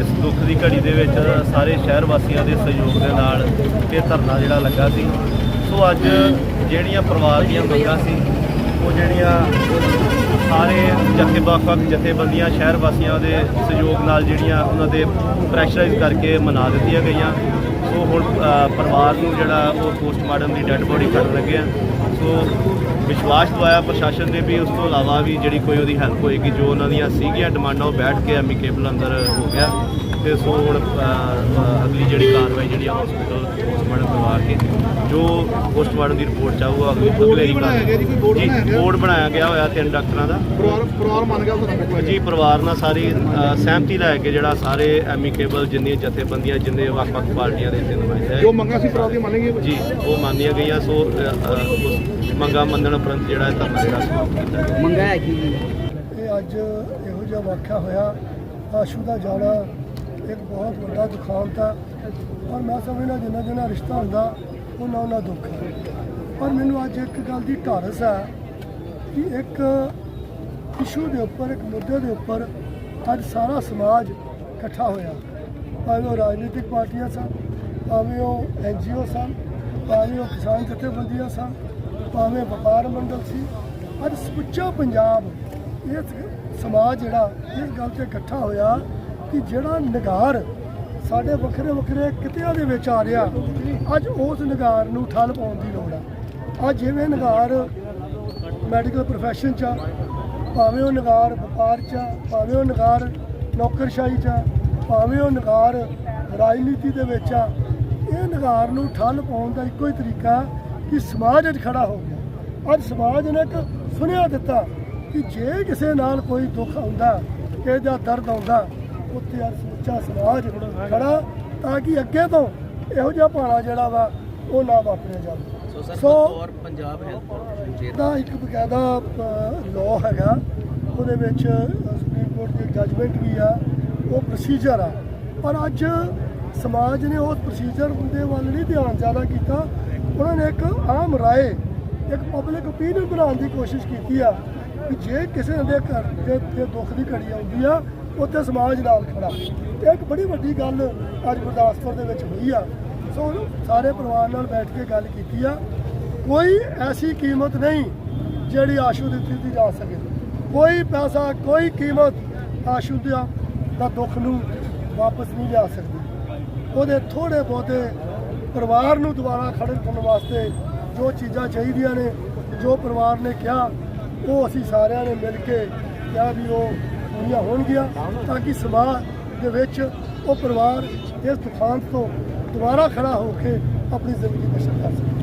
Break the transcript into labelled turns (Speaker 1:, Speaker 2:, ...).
Speaker 1: ਇਸ ਦੁੱਖ ਦੀ ਘੜੀ ਦੇ ਵਿੱਚ ਸਾਰੇ ਸ਼ਹਿਰ ਵਾਸੀਆਂ ਦੇ ਸਹਿਯੋਗ ਦੇ ਨਾਲ ਇਹ ਧਰਨਾ ਜਿਹੜਾ ਲੱਗਾ ਸੀ। ਸੋ ਅੱਜ ਜਿਹੜੀਆਂ ਪਰਿਵਾਰ ਦੀਆਂ ਮੰਗਾਂ ਸੀ, ਉਹ ਜਿਹੜੀਆਂ ਸਾਰੇ ਜਥੇ ਵੱਖ-ਵੱਖ ਜਥੇਬੰਦੀਆਂ ਸ਼ਹਿਰ ਵਾਸੀਆਂ ਦੇ ਸਹਿਯੋਗ ਨਾਲ ਜਿਹੜੀਆਂ ਉਹਨਾਂ ਦੇ ਪ੍ਰੈਸ਼ਰਾਈਜ਼ ਕਰਕੇ ਮਨਾ ਦਿੱਤੀਆਂ ਗਈਆਂ। ਸੋ ਹੁਣ ਪਰਿਵਾਰ ਨੂੰ ਜਿਹੜਾ ਉਹ ਪੋਸਟਮਾਰਟਮ ਦੀ ਡੈੱਡ ਬੋਡੀ ਕਰਨ ਲੱਗੇ ਆ। ਸੋ ਵਿਸ਼ਵਾਸ ਦਵਾਇਆ, ਪ੍ਰਸ਼ਾਸਨ ਨੇ ਵੀ, ਉਸ ਤੋਂ ਇਲਾਵਾ ਵੀ ਜਿਹੜੀ ਕੋਈ ਉਹਦੀ ਹੈਲਪ ਹੋਏਗੀ, ਜੋ ਉਹਨਾਂ ਦੀਆਂ ਸੀਗੀਆਂ, ਡਿਮਾਂਡਾਂ, ਉਹ ਬੈਠ ਕੇ ਐਮੀਕੇਬਲ ਅੰਦਰ ਹੋ ਗਿਆ। ਤੇ ਸੋ ਹੁਣ ਅਗਲੀ ਜਿਹੜੀ ਕਾਰਵਾਈ ਜਿਹੜੀ ਹਸਪੀਟਲ ਪੋਸਟਮਾਰਟਮ ਕਰਵਾ ਕੇ ਜੋ ਪੋਸਟਮਾਰਟਮ ਦੀ ਰਿਪੋਰਟ ਚਾਹੂਗਾ ਅਗਲੀ ਅਗਲੇ
Speaker 2: ਗਿਆ ਜੀ,
Speaker 1: ਜੀ
Speaker 2: ਬਣਾਇਆ ਗਿਆ?
Speaker 1: ਬੋਰਡ ਬਣਾਇਆ ਗਿਆ ਹੋਇਆ ਤਿੰਨ ਡਾਕਟਰਾਂ ਦਾ।
Speaker 2: ਪਰਿਵਾਰ ਪਰਿਵਾਰ ਮੰਨ ਗਿਆ ਫੈਸਲਾ
Speaker 1: ਜੀ ਪਰਿਵਾਰ ਨਾਲ ਸਾਰੀ ਸਹਿਮਤੀ ਲੈ ਕੇ ਜਿਹੜਾ ਸਾਰੇ ਐਮੀਕੇਬਲ ਜਿੰਨੀਆਂ ਜਥੇਬੰਦੀਆਂ ਜਿੰਨੇ ਵੱਖ-ਵੱਖ ਪਾਰਟੀਆਂ ਦੇ ਇੱਥੇ ਨੁਮਾਇੰਦੇ
Speaker 2: ਜੋ ਮੰਗਾਂ ਸੀ ਪਰਿਵਾਰ ਦੀ ਮੰਨੇਗੀ
Speaker 1: ਜੀ ਉਹ ਮੰਨੀਆਂ ਗਈਆਂ ਸੋ ਉਸ ਮੰਗਾਂ ਮੰਨਣ ਉਪਰੰਤ ਜਿਹੜਾ ਇਹ ਧਰਨਾ ਜਿਹੜਾ ਸਮਾਪਤ ਕੀਤਾ ਗਿਆ।
Speaker 3: ਮੰਗਾ ਹੈ ਕੀ?
Speaker 4: ਇਹ ਅੱਜ ਇਹੋ ਜਿਹਾ ਵਾਕਿਆ ਹੋਇਆ ਆਸ਼ੂ ਦਾ ਜਾਣਾ ਇੱਕ ਬਹੁਤ ਵੱਡਾ ਦੁਖਾਂਤ ਹੈ ਔਰ ਮੈਂ ਸਮਝਦਾ ਜਿੰਨਾ ਜਿੰਨਾ ਰਿਸ਼ਤਾ ਹੁੰਦਾ ਉਹਨਾਂ ਉਹਨਾਂ ਦੁੱਖ ਹੈ। ਪਰ ਮੈਨੂੰ ਅੱਜ ਇੱਕ ਗੱਲ ਦੀ ਢਾਰਸ ਹੈ ਕਿ ਇੱਕ ਇਸ਼ੂ ਦੇ ਉੱਪਰ, ਇੱਕ ਮੁੱਦੇ ਦੇ ਉੱਪਰ ਅੱਜ ਸਾਰਾ ਸਮਾਜ ਇਕੱਠਾ ਹੋਇਆ। ਭਾਵੇਂ ਉਹ ਰਾਜਨੀਤਿਕ ਪਾਰਟੀਆਂ ਸਨ, ਭਾਵੇਂ ਉਹ ਐਨਜੀਓ ਸਨ, ਭਾਵੇਂ ਉਹ ਕਿਸਾਨ ਜਥੇਬੰਦੀਆਂ ਸਨ, ਭਾਵੇਂ ਵਪਾਰ ਮੰਡਲ ਸੀ, ਅੱਜ ਸੁੱਚਾ ਪੰਜਾਬ ਇਸ ਸਮਾਜ ਜਿਹੜਾ, ਇਸ ਗੱਲ ਤੇ ਇਕੱਠਾ ਹੋਇਆ ਕਿ ਜਿਹੜਾ ਨਿਗਾਰ ਸਾਡੇ ਵੱਖਰੇ ਵੱਖਰੇ ਕਿੱਤਿਆਂ ਦੇ ਵਿੱਚ ਆ ਰਿਹਾ ਅੱਜ ਉਸ ਨਿਗਾਰ ਨੂੰ ਠੱਲ ਪਾਉਣ ਦੀ ਲੋੜ ਹੈ ਅੱਜ ਜਿਵੇਂ ਨਿਗਾਰ ਮੈਡੀਕਲ profession ਚ ਆ, ਭਾਵੇਂ ਉਹ ਨਿਗਾਰ ਵਪਾਰ ਚ ਆ, ਭਾਵੇਂ ਉਹ ਨਿਗਾਰ ਨੌਕਰਸ਼ਾਹੀ ਚ ਆ, ਭਾਵੇਂ ਉਹ ਨਿਗਾਰ ਰਾਜਨੀਤੀ ਦੇ ਵਿੱਚ ਆ ਇਹ ਨਿਗਾਰ ਨੂੰ ਠੱਲ ਪਾਉਣ ਦਾ ਇੱਕੋ ਹੀ ਤਰੀਕਾ ਕਿ ਸਮਾਜ ਅੱਜ ਖੜਾ ਹੋ ਗਿਆ। ਅੱਜ ਸਮਾਜ ਨੇ ਇੱਕ ਸੁਨੇਹਾ ਦਿੱਤਾ ਕਿ ਜੇ ਕਿਸੇ ਨਾਲ ਕੋਈ ਦੁੱਖ ਆਉਂਦਾ ਕਿਸੇ ਦਾ ਦਰਦ ਆਉਂਦਾ ਉੱਥੇ ਅੱਜ ਸਮੁੱਚਾ ਸਮਾਜ ਖੜਾ ਤਾਂ ਕਿ ਅੱਗੇ ਤੋਂ ਇਹੋ ਜਿਹਾ ਭਾਣਾ ਜਿਹੜਾ ਵਾ ਉਹ ਨਾ ਵਾਪਰਿਆ ਜਾਵੇ।
Speaker 3: ਸੋ ਸਰ
Speaker 4: ਸੋ
Speaker 3: ਬਤੌਰ ਪੰਜਾਬ ਹੈਲਥ
Speaker 4: ਦਾ ਇੱਕ ਬਕਾਇਦਾ ਲਾਅ ਹੈਗਾ। ਉਹਦੇ ਵਿੱਚ ਸੁਪਰੀਮ ਕੋਰਟ ਦੀ ਜੱਜਮੈਂਟ ਵੀ ਆ ਉਹ ਪ੍ਰੋਸੀਜਰ ਆ। ਪਰ ਅੱਜ ਸਮਾਜ ਨੇ ਉਸ ਪ੍ਰੋਸੀਜਰ ਦੇ ਵੱਲ ਨਹੀਂ ਧਿਆਨ ਜ਼ਿਆਦਾ ਕੀਤਾ। ਉਹਨਾਂ ਨੇ ਇੱਕ ਆਮ ਰਾਏ ਇੱਕ ਪਬਲਿਕ ਓਪੀਨੀਅਨ ਬਣਾਉਣ ਦੀ ਕੋਸ਼ਿਸ਼ ਕੀਤੀ ਆ ਕਿ ਜੇ ਕਿਸੇ ਦੇ ਘਰ ਦੇ ਦੇ ਦੁੱਖ ਦੀ ਘੜੀ ਆਉਂਦੀ ਆ ਉੱਥੇ ਸਮਾਜ ਨਾਲ ਖੜਾ। ਇਹ ਇੱਕ ਬੜੀ ਵੱਡੀ ਗੱਲ ਅੱਜ ਗੁਰਦਾਸਪੁਰ ਦੇ ਵਿੱਚ ਹੋਈ ਆ। ਸੋ ਸਾਰੇ ਪਰਿਵਾਰ ਨਾਲ ਬੈਠ ਕੇ ਗੱਲ ਕੀਤੀ ਆ। ਕੋਈ ਐਸੀ ਕੀਮਤ ਨਹੀਂ ਜਿਹੜੀ ਆਸ਼ੂ ਦੀ ਦਿੱਤੀ ਜਾ ਸਕੇ। ਕੋਈ ਪੈਸਾ, ਕੋਈ ਕੀਮਤ ਆਸ਼ੂ ਦਾ ਦਾ ਦੁੱਖ ਨੂੰ ਵਾਪਸ ਨਹੀਂ ਲਿਆ ਸਕਦੀ। ਉਹਦੇ ਥੋੜੇ ਬਹੁਤੇ ਪਰਿਵਾਰ ਨੂੰ ਦੁਬਾਰਾ ਖੜੇ ਕਰਨ ਵਾਸਤੇ ਜੋ ਚੀਜ਼ਾਂ ਚਾਹੀਦੀਆਂ ਨੇ, ਜੋ ਪਰਿਵਾਰ ਨੇ ਕਿਹਾ, ਉਹ ਅਸੀਂ ਸਾਰਿਆਂ ਨੇ ਮਿਲ ਕੇ ਕਿਹਾ ਵੀ ਉਹ ਪੂਰੀਆਂ ਹੋਣਗੀਆਂ ਤਾਂ ਕਿ ਸਮਾਜ ਦੇ ਵਿੱਚ ਉਹ ਪਰਿਵਾਰ ਇਸ ਦੁਖਾਂਤ ਤੋਂ ਦੁਬਾਰਾ ਖੜਾ ਹੋ ਕੇ ਆਪਣੀ ਜ਼ਿੰਦਗੀ ਬਸਰ ਕਰ ਸਕੇ।